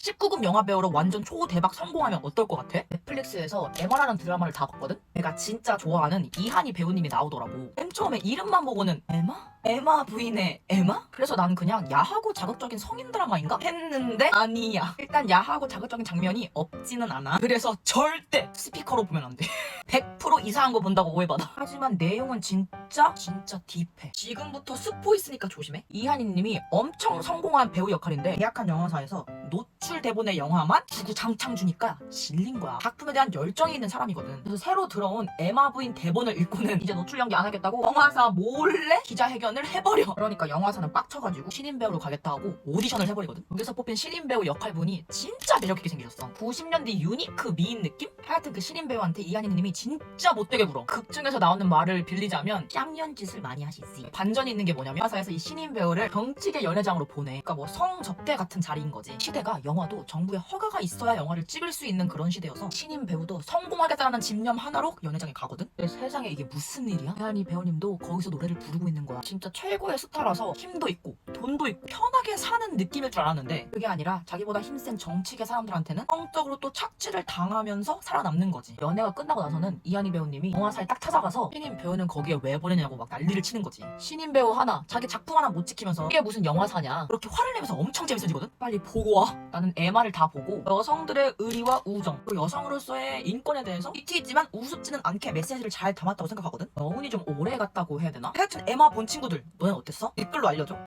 19금 영화 배우로 완전 초대박 성공하면 어떨 것 같아? 넷플릭스에서 에마라는 드라마를 다 봤거든? 내가 진짜 좋아하는 이한희 배우님이 나오더라고. 맨 처음에 이름만 보고는 에마? 에마 부인의 에마? 그래서 나는 그냥 야하고 자극적인 성인 드라마인가? 했는데 아니야. 일단 야하고 자극적인 장면이 없지는 않아. 그래서 절대 스피커로 보면 안 돼. 100% 이상한 거 본다고 오해받아. 하지만 내용은 진짜 진짜 딥해. 지금부터 스포 있으니까 조심해. 이한희 님이 엄청 성공한 배우 역할인데 계약한 영화사에서 노출 대본의 영화만 주구장창 주니까 질린 거야. 작품에 대한 열정이 있는 사람이거든. 그래서 새로 들어온 에마 부인 대본을 읽고는 이제 노출 연기 안 하겠다고 영화사 몰래 기자회견을 해버려. 그러니까 영화사는 빡쳐가지고 신인 배우로 가겠다 하고 오디션을 해버리거든. 여기서 뽑힌 신인 배우 역할분이 진짜 매력있게 생기셨어. 90년대 유니크 미인 느낌? 하여튼 그 신인 배우한테 이한희님이 진짜 못되게 굴어. 극 중에서 나오는 말을 빌리자면 쌍년짓을 많이 하시지. 반전이 있는 게 뭐냐면 영화사에서 이 신인 배우를 정치계 연회장으로 보내. 그러니까 뭐 성접대 같은 자리인 거지. 시대 가 영화도 정부의 허가가 있어야 영화를 찍을 수 있는 그런 시대여서 신인 배우도 성공하겠다는 집념 하나로 연회장에 가거든. 세상에 이게 무슨 일이야? 이한희 배우님도 거기서 노래를 부르고 있는 거야. 진짜 최고의 스타라서 힘도 있고 돈도 있고 편하게 사는 느낌일 줄 알았는데 그게 아니라 자기보다 힘센 정치계 사람들한테는 성적으로 또 착취를 당하면서 살아남는 거지. 연애가 끝나고 나서는 이한희 배우님이 영화사에 딱 찾아가서 신인 배우는 거기에 왜 보내냐고 막 난리를 치는 거지. 신인 배우 하나 자기 작품 하나 못 지키면서 이게 무슨 영화사냐 그렇게 화를 내면서 엄청 재밌어지거든. 빨리 보고 와. 나는 에마를 다 보고 여성들의 의리와 우정 그리고 여성으로서의 인권에 대해서 있지만 우습지는 않게 메시지를 잘 담았다고 생각하거든. 여운이 좀 오래 갔다고 해야 되나? 하여튼 에마 본 친구들 너넨 어땠어? 댓글로 알려줘.